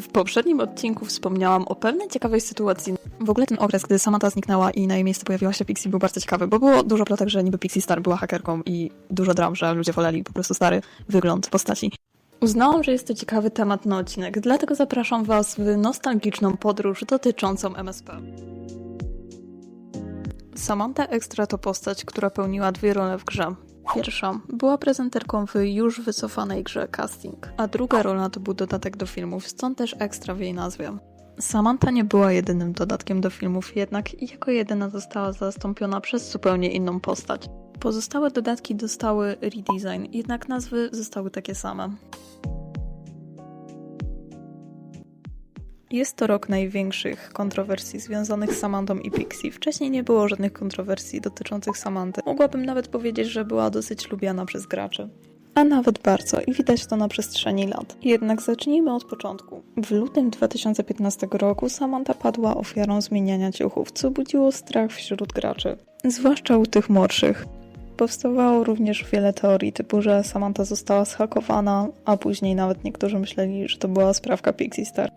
W poprzednim odcinku wspomniałam o pewnej ciekawej sytuacji. W ogóle ten okres, gdy Samantha zniknęła i na jej miejsce pojawiła się Pixie, był bardzo ciekawy, bo było dużo plotek, że niby Pixie Star była hakerką i dużo dram, że ludzie woleli po prostu stary wygląd postaci. Uznałam, że jest to ciekawy temat na odcinek, dlatego zapraszam Was w nostalgiczną podróż dotyczącą MSP. Samantha Extra to postać, która pełniła dwie role w grze. Pierwsza była prezenterką w już wycofanej grze Casting, a druga rola to był dodatek do filmów, stąd też Extra w jej nazwie. Samantha nie była jedynym dodatkiem do filmów, jednak jako jedyna została zastąpiona przez zupełnie inną postać. Pozostałe dodatki dostały redesign, jednak nazwy zostały takie same. Jest to rok największych kontrowersji związanych z Samantą i Pixie. Wcześniej nie było żadnych kontrowersji dotyczących Samanty. Mogłabym nawet powiedzieć, że była dosyć lubiana przez graczy. A nawet bardzo i widać to na przestrzeni lat. Jednak zacznijmy od początku. W lutym 2015 roku Samantha padła ofiarą zmieniania ciuchów, co budziło strach wśród graczy, zwłaszcza u tych młodszych. Powstawało również wiele teorii, typu, że Samantha została zhakowana, a później nawet niektórzy myśleli, że to była sprawka Pixie Star.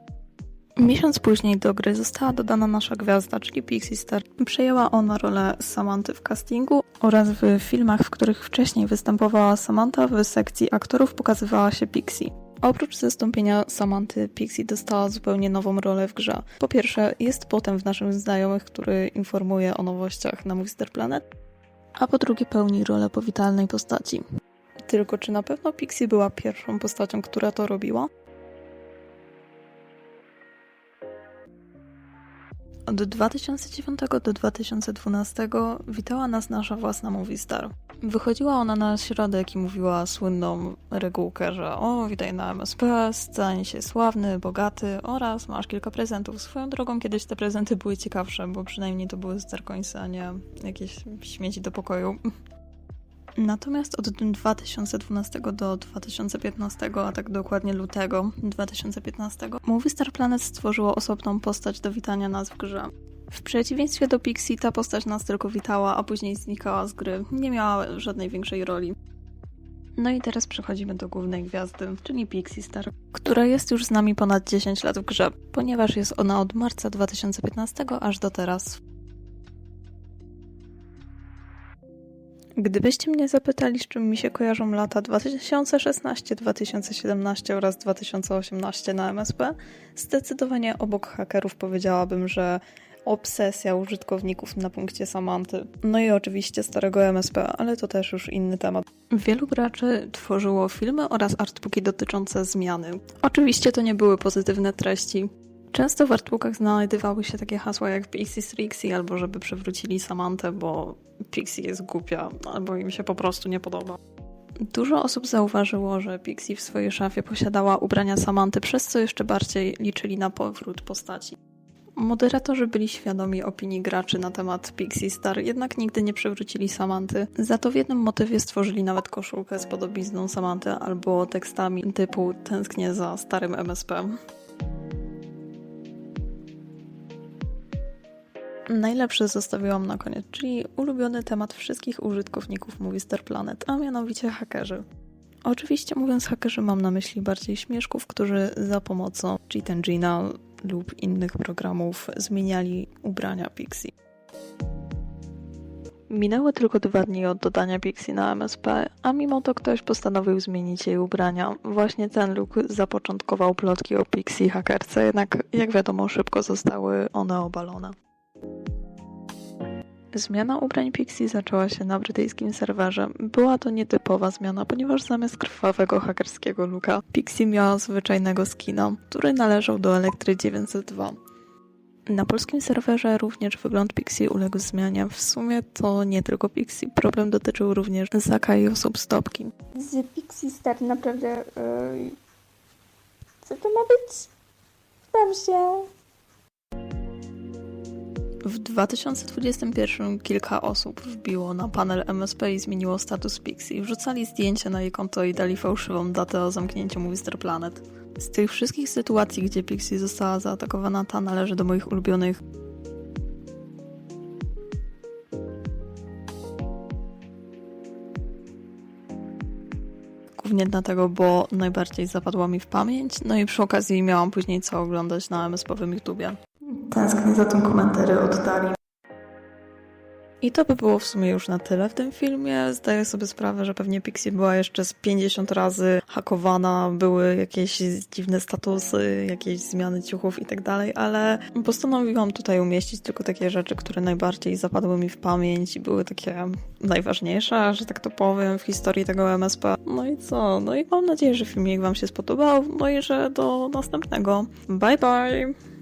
Miesiąc później do gry została dodana nasza gwiazda, czyli Pixie Star. Przejęła ona rolę Samanty w castingu oraz w filmach, w których wcześniej występowała Samantha, w sekcji aktorów pokazywała się Pixie. Oprócz zastąpienia Samanty, Pixie dostała zupełnie nową rolę w grze. Po pierwsze, jest potem w naszym znajomych, który informuje o nowościach na Movistar Planet, a po drugie pełni rolę powitalnej postaci. Tylko czy na pewno Pixie była pierwszą postacią, która to robiła? Od 2009 do 2012 witała nas nasza własna Movistar. Wychodziła ona na środek i mówiła słynną regułkę, że o, witaj na MSP, stań się sławny, bogaty oraz masz kilka prezentów. Swoją drogą kiedyś te prezenty były ciekawsze, bo przynajmniej to były starkońce, a nie jakieś śmieci do pokoju. Natomiast od 2012 do 2015, a tak dokładnie lutego 2015, Movie Star Planet stworzyło osobną postać do witania nas w grze. W przeciwieństwie do Pixie, ta postać nas tylko witała, a później znikała z gry. Nie miała żadnej większej roli. No i teraz przechodzimy do głównej gwiazdy, czyli Pixie Star, która jest już z nami ponad 10 lat w grze, ponieważ jest ona od marca 2015 aż do teraz. Gdybyście mnie zapytali, z czym mi się kojarzą lata 2016, 2017 oraz 2018 na MSP, zdecydowanie obok hakerów powiedziałabym, że obsesja użytkowników na punkcie Samanty. No i oczywiście starego MSP, ale to też już inny temat. Wielu graczy tworzyło filmy oraz artbooki dotyczące zmiany. Oczywiście to nie były pozytywne treści. Często w artbookach znajdowały się takie hasła jak Pixie Strixie, albo żeby przywrócili Samantę, bo Pixie jest głupia, albo im się po prostu nie podoba. Dużo osób zauważyło, że Pixie w swojej szafie posiadała ubrania Samanty, przez co jeszcze bardziej liczyli na powrót postaci. Moderatorzy byli świadomi opinii graczy na temat Pixie Star, jednak nigdy nie przywrócili Samanty. Za to w jednym motywie stworzyli nawet koszulkę z podobizną Samanty albo tekstami typu tęsknię za starym MSP. Najlepszy zostawiłam na koniec, czyli ulubiony temat wszystkich użytkowników Movistar Planet, a mianowicie hakerzy. Oczywiście mówiąc hakerzy mam na myśli bardziej śmieszków, którzy za pomocą Cheat Engine'a lub innych programów zmieniali ubrania Pixie. Minęły tylko dwa dni od dodania Pixie na MSP, a mimo to ktoś postanowił zmienić jej ubrania. Właśnie ten look zapoczątkował plotki o Pixie hakerce, jednak jak wiadomo szybko zostały one obalone. Zmiana ubrań Pixie zaczęła się na brytyjskim serwerze. Była to nietypowa zmiana, ponieważ zamiast krwawego hakerskiego luka, Pixie miała zwyczajnego skina, który należał do Elektry 902. Na polskim serwerze również wygląd Pixie uległ zmianie. W sumie to nie tylko Pixie, problem dotyczył również Zaka i osób stopki. z Pixie Star naprawdę. Yy... Co to ma być? Tam się. W 2021 kilka osób wbiło na panel MSP i zmieniło status Pixie. Wrzucali zdjęcia na jej konto i dali fałszywą datę o zamknięciu Movistar Planet. Z tych wszystkich sytuacji, gdzie Pixie została zaatakowana, ta należy do moich ulubionych. Głównie dlatego, bo najbardziej zapadła mi w pamięć, no i przy okazji miałam później co oglądać na MSP-owym YouTubie. Tęsknię za tym komentary oddali. I to by było w sumie już na tyle w tym filmie. Zdaję sobie sprawę, że pewnie Pixie była jeszcze z 50 razy hakowana, były jakieś dziwne statusy, jakieś zmiany ciuchów i tak dalej, ale postanowiłam tutaj umieścić tylko takie rzeczy, które najbardziej zapadły mi w pamięć i były takie najważniejsze, że tak to powiem, w historii tego MSP. No i co? No i mam nadzieję, że filmik Wam się spodobał, no i że do następnego. Bye bye!